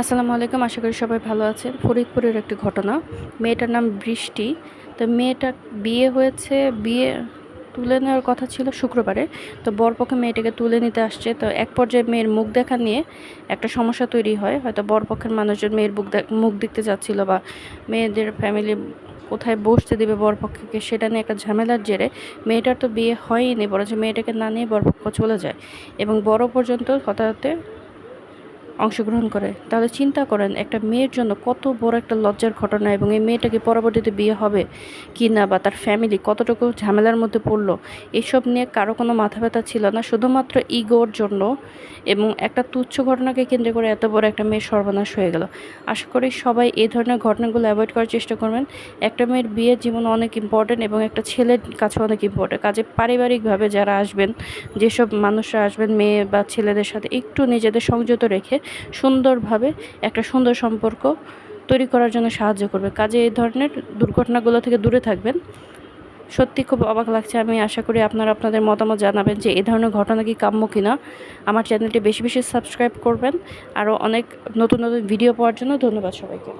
আসসালামু আলাইকুম, আশা করি সবাই ভালো আছেন। ফরিদপুরের একটি ঘটনা। মেয়েটার নাম বৃষ্টি। তো মেয়েটা বিয়ে হয়েছে, বিয়ে তুলে নেওয়ার কথা ছিল শুক্রবারে। তো বরপক্ষে মেয়েটাকে তুলে নিতে আসছে। তো এক পর্যায়ে মেয়ের মুখ দেখা নিয়ে একটা সমস্যা তৈরি হয়। হয়তো বরপক্ষের মানুষজন মেয়ের মুখ মুখ দেখতে যাচ্ছিল বা মেয়েদের ফ্যামিলি কোথায় বসতে দেবে বরপক্ষকে, সেটা নিয়ে একটা ঝামেলার জেরে মেয়েটার তো বিয়ে হয়নি বরঞ্চ মেয়েটাকে না নিয়ে বরপক্ষ চলে যায়। এবং বড় পর্যন্ত হতাহতে অংশগ্রহণ করে। তাহলে চিন্তা করেন, একটা মেয়ের জন্য কত বড় একটা লজ্জার ঘটনা এবং এই মেয়েটাকে পরবর্তীতে বিয়ে হবে কি না বা তার ফ্যামিলি কতটুকু ঝামেলার মধ্যে পড়ল, এসব নিয়ে কারও কোনো মাথা ব্যথা ছিল না। শুধুমাত্র ইগোর জন্য এবং একটা তুচ্ছ ঘটনাকে কেন্দ্র করে এত বড় একটা মেয়ের সর্বনাশ হয়ে গেল। আশা করি সবাই এই ধরনের ঘটনাগুলো অ্যাভয়েড করার চেষ্টা করবেন। একটা মেয়ের বিয়ের জীবন অনেক ইম্পর্টেন্ট এবং একটা ছেলের কাছে অনেক ইম্পর্টেন্ট কাজে পারিবারিকভাবে যারা আসবেন, যেসব মানুষরা আসবেন, মেয়ে বা ছেলেদের সাথে একটু নিজেদের সংযত রেখে সুন্দরভাবে একটা সুন্দর সম্পর্ক তৈরি করার জন্য সাহায্য করবে। কাজে এই ধরনের দুর্ঘটনাগুলো থেকে দূরে থাকবেন। সত্যি খুব অবাক লাগছে। আমি আশা করি আপনারা আপনাদের মতামত জানাবেন যে এ ধরনের ঘটনা কি কাম্য কিনা। আমার চ্যানেলটি বেশি বেশি সাবস্ক্রাইব করবেন। আরও অনেক নতুন নতুন ভিডিও পাওয়ার জন্য ধন্যবাদ সবাইকে।